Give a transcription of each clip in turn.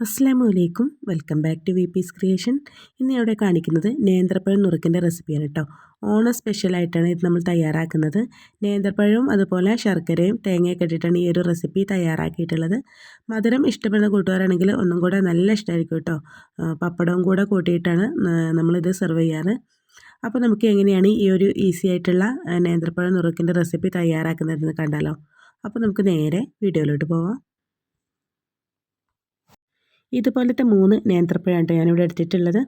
അസ്സാം വലൈക്കും welcome back to V peace creation ഇന്ന് ഇവിടെ കാണിക്കുന്നത് നേന്ത്രപ്പഴം നുറുക്കിന്റെ റെസിപ്പിയാണ് കേട്ടോ ഓണ സ്പെഷ്യലായിട്ടാണ് ഇത് നമ്മൾ തയ്യാറാക്കുന്നത്. നേന്ത്രപ്പഴവും അതുപോലെ ശർക്കരയും തേങ്ങയൊക്കെ ഇട്ടിട്ടാണ് ഈ ഒരു റെസിപ്പി തയ്യാറാക്കിയിട്ടുള്ളത്. മധുരം ഇഷ്ടപ്പെടുന്ന കൂട്ടുകാരാണെങ്കിൽ ഒന്നും കൂടെ നല്ല ഇഷ്ടമായിരിക്കും കേട്ടോ പപ്പടവും കൂടെ കൂട്ടിയിട്ടാണ് നമ്മളിത് സെർവ് ചെയ്യാറ്. അപ്പോൾ നമുക്ക് എങ്ങനെയാണ് ഈ ഒരു ഈസി ആയിട്ടുള്ള നേന്ത്രപ്പഴം നുറുക്കിന്റെ റെസിപ്പി തയ്യാറാക്കുന്നതെന്ന് കണ്ടാലോ. അപ്പോൾ നമുക്ക് നേരെ വീഡിയോയിലോട്ട് പോവാം. ഇതുപോലത്തെ മൂന്ന് നേന്ത്രപ്പഴമാണ് ഞാനിവിടെ എടുത്തിട്ടുള്ളത്.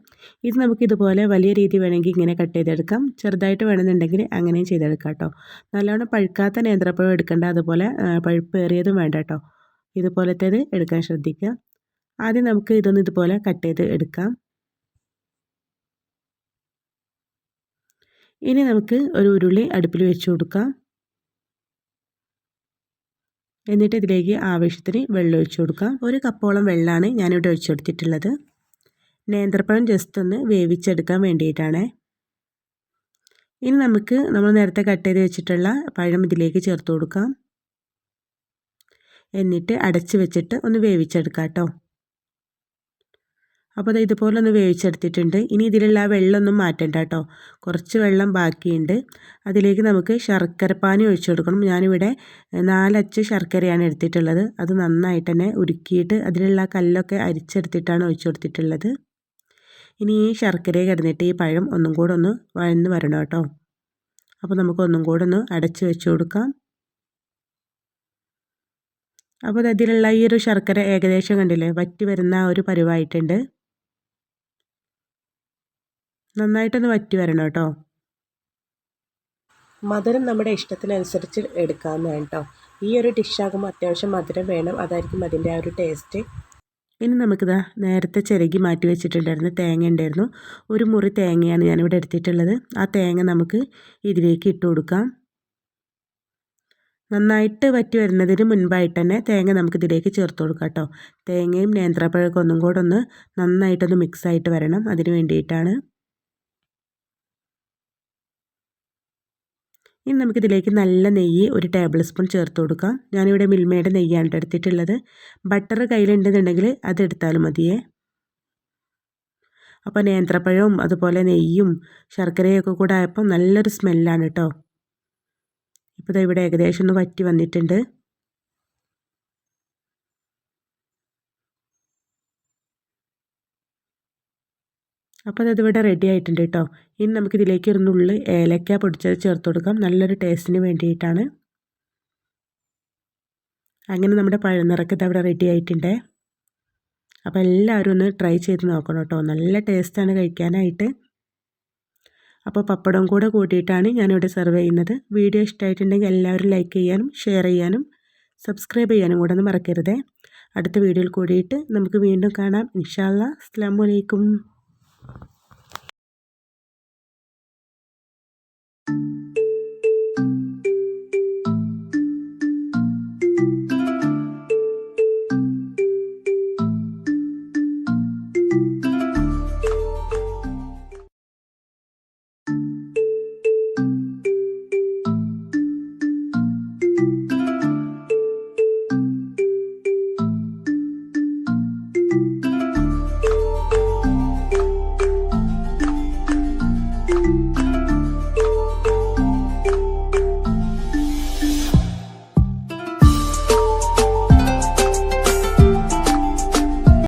ഇത് നമുക്ക് ഇതുപോലെ വലിയ രീതി വേണമെങ്കിൽ ഇങ്ങനെ കട്ട് ചെയ്തെടുക്കാം. ചെറുതായിട്ട് വേണമെന്നുണ്ടെങ്കിൽ അങ്ങനെയും ചെയ്തെടുക്കാം കേട്ടോ. നല്ലവണ്ണം പഴുക്കാത്ത നേന്ത്രപ്പഴം എടുക്കേണ്ട. അതുപോലെ പഴുപ്പേറിയതും വേണ്ട കേട്ടോ. ഇതുപോലത്തേത് എടുക്കാൻ ശ്രദ്ധിക്കുക. ആദ്യം നമുക്ക് ഇതൊന്ന് ഇതുപോലെ കട്ട് ചെയ്ത് എടുക്കാം. ഇനി നമുക്ക് ഒരു ഉരുളി അടുപ്പിൽ വെച്ച് കൊടുക്കാം. എന്നിട്ട് ഇതിലേക്ക് ആവശ്യത്തിന് വെള്ളം ഒഴിച്ചു കൊടുക്കാം. ഒരു കപ്പോളം വെള്ളമാണ് ഞാനിവിടെ ഒഴിച്ചു കൊടുത്തിട്ടുള്ളത്. നേന്ത്രപ്പഴം ജസ്റ്റ് ഒന്ന് വേവിച്ചെടുക്കാൻ വേണ്ടിയിട്ടാണ്. ഇനി നമുക്ക് നമ്മൾ നേരത്തെ കട്ട് ചെയ്ത് വെച്ചിട്ടുള്ള പഴം ഇതിലേക്ക് ചേർത്ത് കൊടുക്കാം. എന്നിട്ട് അടച്ച് വെച്ചിട്ട് ഒന്ന് വേവിച്ചെടുക്കാം കേട്ടോ അപ്പോൾ അത് ഇതുപോലെ ഒന്ന് വേവിച്ചെടുത്തിട്ടുണ്ട്. ഇനി ഇതിലുള്ള ആ വെള്ളമൊന്നും മാറ്റണ്ട കേട്ടോ. കുറച്ച് വെള്ളം ബാക്കിയുണ്ട്. അതിലേക്ക് നമുക്ക് ശർക്കരപ്പാനി ഒഴിച്ചു കൊടുക്കണം. ഞാനിവിടെ നാലച്ച് ശർക്കരയാണ് എടുത്തിട്ടുള്ളത്. അത് നന്നായിട്ട് തന്നെ ഉരുക്കിയിട്ട് അതിലുള്ള കല്ലൊക്കെ അരിച്ചെടുത്തിട്ടാണ് ഒഴിച്ചു കൊടുത്തിട്ടുള്ളത്. ഇനി ഈ ശർക്കരയെ കിടന്നിട്ട് ഈ പഴം ഒന്നും കൂടെ ഒന്ന് വഴന്ന് വരണം കേട്ടോ. അപ്പോൾ നമുക്ക് ഒന്നും കൂടെ ഒന്ന് അടച്ച് വെച്ച് കൊടുക്കാം. അപ്പോൾ അതിലുള്ള ഈ ഒരു ശർക്കര ഏകദേശം കണ്ടില്ലേ? വറ്റി വരുന്ന ആ ഒരു പരിവായിട്ടുണ്ട്. നന്നായിട്ടൊന്ന് വറ്റി വരണം കേട്ടോ. മധുരം നമ്മുടെ ഇഷ്ടത്തിനനുസരിച്ച് എടുക്കാവുന്നതാണ് കേട്ടോ. ഈ ഒരു ഡിഷാകുമ്പോൾ അത്യാവശ്യം മധുരം വേണം. അതായിരിക്കും അതിന്റെ ആ ഒരു ടേസ്റ്റ് ഇനി നമുക്കിതാ നേരത്തെ ചിരകി മാറ്റി വെച്ചിട്ടുണ്ടായിരുന്നു തേങ്ങ ഉണ്ടായിരുന്നു. ഒരു മുറി തേങ്ങയാണ് ഞാനിവിടെ എടുത്തിട്ടുള്ളത്. ആ തേങ്ങ നമുക്ക് ഇതിലേക്ക് ഇട്ട് കൊടുക്കാം. നന്നായിട്ട് വറ്റി വരുന്നതിന് മുൻപായിട്ട് തന്നെ തേങ്ങ നമുക്ക് ഇതിലേക്ക് ചേർത്ത് കൊടുക്കാം കേട്ടോ. തേങ്ങയും നേന്ത്രപ്പഴമൊക്കെ ഒന്നും കൂടെ ഒന്ന് നന്നായിട്ടൊന്ന് മിക്സായിട്ട് വരണം. അതിന് വേണ്ടിയിട്ടാണ്. ഇനി നമുക്കിതിലേക്ക് നല്ല നെയ്യ് ഒരു ടേബിൾ സ്പൂൺ ചേർത്ത് കൊടുക്കാം. ഞാനിവിടെ മിൽമയുടെ നെയ്യാണ് എടുത്തിട്ടുള്ളത്. ബട്ടർ കയ്യിലുണ്ടെന്നുണ്ടെങ്കിൽ അതെടുത്താലും മതിയേ. അപ്പോൾ നേന്ത്രപ്പഴവും അതുപോലെ നെയ്യും ശർക്കരയൊക്കെ കൂടെ ആയപ്പോൾ നല്ലൊരു സ്മെല്ലാണ് കേട്ടോ. ഇപ്പോൾ ഇവിടെ ഏകദേശം ഒന്ന് വറ്റി വന്നിട്ടുണ്ട്. അപ്പോൾ അതിവിടെ റെഡി ആയിട്ടുണ്ട് കേട്ടോ. ഇനി നമുക്കിതിലേക്ക് നുള്ളി ഏലക്ക പൊടിച്ചത് ചേർത്ത് കൊടുക്കാം. നല്ലൊരു ടേസ്റ്റിന് വേണ്ടിയിട്ടാണ്. അങ്ങനെ നമ്മുടെ പഴനിറക്കത്ത് അവിടെ റെഡി ആയിട്ടുണ്ട്. അപ്പോൾ എല്ലാവരും ഒന്ന് ട്രൈ ചെയ്ത് നോക്കണം കേട്ടോ. നല്ല ടേസ്റ്റാണ് കഴിക്കാനായിട്ട്. അപ്പോൾ പപ്പടം കൂടെ കൂട്ടിയിട്ടാണ് ഞാനിവിടെ സെർവ് ചെയ്യുന്നത്. വീഡിയോ ഇഷ്ടമായിട്ടുണ്ടെങ്കിൽ എല്ലാവരും ലൈക്ക് ചെയ്യാനും ഷെയർ ചെയ്യാനും സബ്സ്ക്രൈബ് ചെയ്യാനും കൂടെ ഒന്ന് മറക്കരുതേ. അടുത്ത വീഡിയോയിൽ കൂടിയിട്ട് നമുക്ക് വീണ്ടും കാണാം. ഇൻഷാല്ല അസ്സാം വലൈക്കും